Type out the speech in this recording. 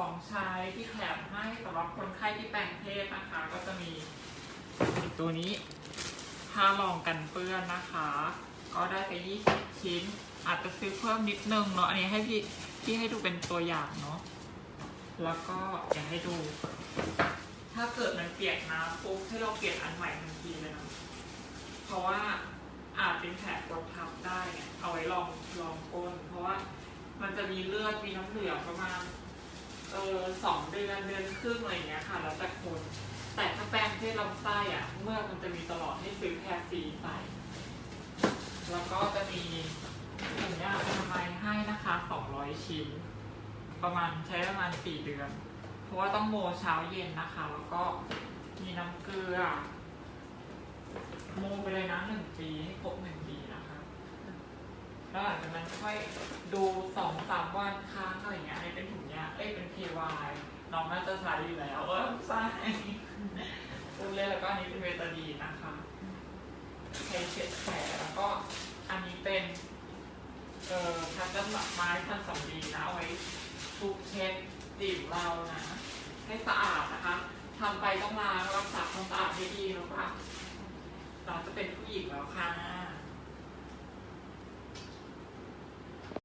ของใช้ที่แถมให้สำหรับคนไข้ที่แปลงเพศนะคะ ก็จะมีตัวนี้ผ้ารองกันเปื้อนนะคะ ก็ได้ไป 20 ชิ้น อาจจะซื้อเพิ่มนิดนึงเนาะอันนี้ให้พี่พี่ให้ดูเป็นตัวอย่างเนาะแล้วก็อยากให้ดู ถ้าเกิดมันเปียกน้ำปุ๊บให้เราเปลี่ยนอันใหม่ทันทีเลยนะเพราะว่าอาจเป็นแผลกดทับได้เนี่ยเอาไว้ลองลองก้น เพราะว่ามันจะมีเลือดมีน้ำเหลืองประมาณ เออสองเดือนเดือนครึ่งอะไรเงี้ยค่ะ แล้วแต่คนแต่ถ้าแปรงที่ลำไส้อะ เมื่อมันจะมีตลอดให้ซื้อแพรฟรีใส่แล้วก็จะมีถุงยางอนามัยให้นะคะ200ชิ้น ประมาณใช้ประมาณ4เดือน เพราะว่าต้องโมเช้าเย็นนะคะ แล้วก็มีน้ำเกลือ โมไปเลยนะหนึ่งปีให้ครบหนึ่งปีนะคะแล้วหลังจากนั้นค่อยดูสองสามวันครั้งอะไรอย่างเงี้ยอันนี้เป็นถุงยางเอ้ยเป็น KY น้ องน่าจะใช้อยู่แล้วเออใช่พูดเล่นแล้วก็อันนี้เป็นเวตาดีนนะคะใช้เช็ดแผลแล้วก็อันนี้เป็นเอ่อพันกันหลักไม้พันสำลีนะเอาไว้ทุบเช็ดดิบเรานะ ให้สะอาดนะคะทำไปต้องล้างรักษาความสะอาดให้ดีแล้วค่ะเราจะเป็นผู้หญิงแล้วค่ะ